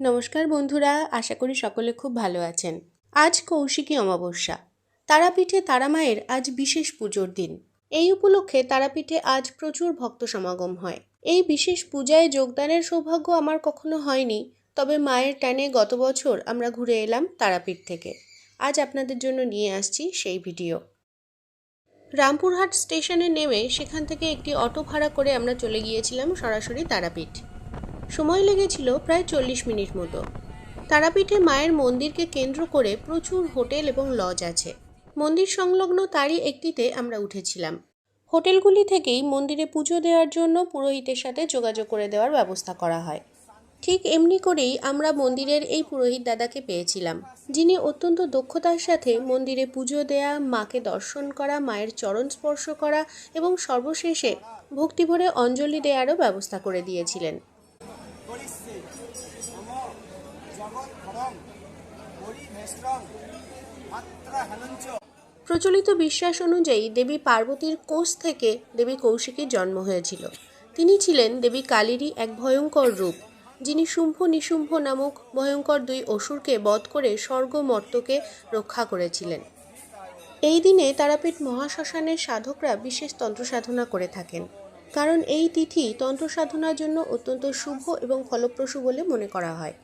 নমস্কার বন্ধুরা, আশা করি সকলে খুব ভালো আছেন। আজ কৌশিকী অমাবস্যা। তারাপীঠে তারামায়ের আজ বিশেষ পুজোর দিন। এই উপলক্ষে তারাপীঠে আজ প্রচুর ভক্ত সমাগম হয়। এই বিশেষ পূজায় যোগদানের সৌভাগ্য আমার কখনো হয়নি, তবে মায়ের টানে গত বছর আমরা ঘুরে এলাম তারাপীঠ থেকে। আজ আপনাদের জন্য নিয়ে আসছি সেই ভিডিও। রামপুরহাট স্টেশনে নেমে সেখান থেকে একটি অটো ভাড়া করে আমরা চলে গিয়েছিলাম সরাসরি তারাপীঠ। সময় লেগেছিল প্রায় চল্লিশ মিনিট মতো। তারাপীঠে মায়ের মন্দিরকে কেন্দ্র করে প্রচুর হোটেল এবং লজ আছে। মন্দির সংলগ্ন তারই একটিতে আমরা উঠেছিলাম। হোটেলগুলি থেকেই মন্দিরে পুজো দেওয়ার জন্য পুরোহিতের সাথে যোগাযোগ করে দেওয়ার ব্যবস্থা করা হয়। ঠিক এমনি করেই আমরা মন্দিরের এই পুরোহিত দাদাকে পেয়েছিলাম, যিনি অত্যন্ত দক্ষতার সাথে মন্দিরে পুজো দেয়া, মাকে দর্শন করা, মায়ের চরণ স্পর্শ করা এবং সর্বশেষে ভক্তিভরে অঞ্জলি দেওয়ারও ব্যবস্থা করে দিয়েছিলেন। প্রচলিত বিশ্বাস অনুযায়ী দেবী পার্বতীর কোষ থেকে দেবী কৌশিকীর জন্ম হয়েছিল। তিনি ছিলেন দেবী কালীরই এক ভয়ঙ্কর রূপ, যিনি শুম্ভ নিশুম্ভ নামক ভয়ঙ্কর দুই অসুরকে বধ করে স্বর্গ মর্তকে রক্ষা করেছিলেন। এই দিনে তারাপীঠ মহাশ্মশানের সাধকরা বিশেষ তন্ত্র সাধনা করে থাকেন, কারণ এই তিথি তন্ত্র সাধনার জন্য অত্যন্ত শুভ এবং ফলপ্রসূ বলে মনে করা হয়।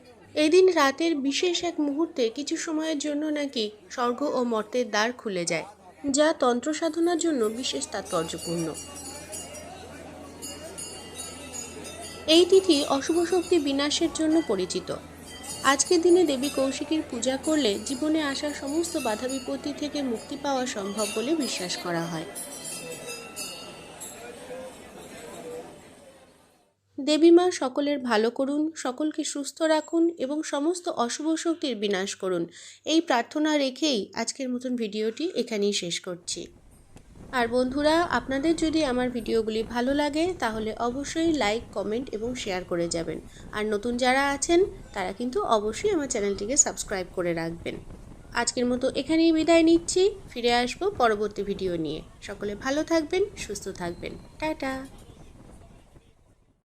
এই দিন রাতের বিশেষ এক মুহূর্তে কিছু সময়ের জন্য নাকি স্বর্গ ও মর্তের দ্বার খুলে যায়, যা তন্ত্র সাধনার জন্য বিশেষ তাৎপর্যপূর্ণ। এই তিথি অশুভ শক্তি বিনাশের জন্য পরিচিত। আজকের দিনে দেবী কৌশিকীর পূজা করলে জীবনে আসা সমস্ত বাধা বিপত্তি থেকে মুক্তি পাওয়া সম্ভব বলে বিশ্বাস করা হয়। দেবী মা সকলের ভালো করুন, সকলকে সুস্থ রাখুন এবং সমস্ত অশুভ শক্তির বিনাশ করুন। এই প্রার্থনা রেখেই আজকের মতন ভিডিওটি এখানেই শেষ করছি। আর বন্ধুরা, আপনাদের যদি আমার ভিডিওগুলি ভালো লাগে, তাহলে অবশ্যই লাইক, কমেন্ট এবং শেয়ার করে যাবেন। আর নতুন যারা আছেন, তারা কিন্তু অবশ্যই আমার চ্যানেলটিকে সাবস্ক্রাইব করে রাখবেন। আজকের মতো এখানেই বিদায় নিচ্ছি। ফিরে আসব পরবর্তী ভিডিও নিয়ে। সকলে ভালো থাকবেন, সুস্থ থাকবেন। টাটা!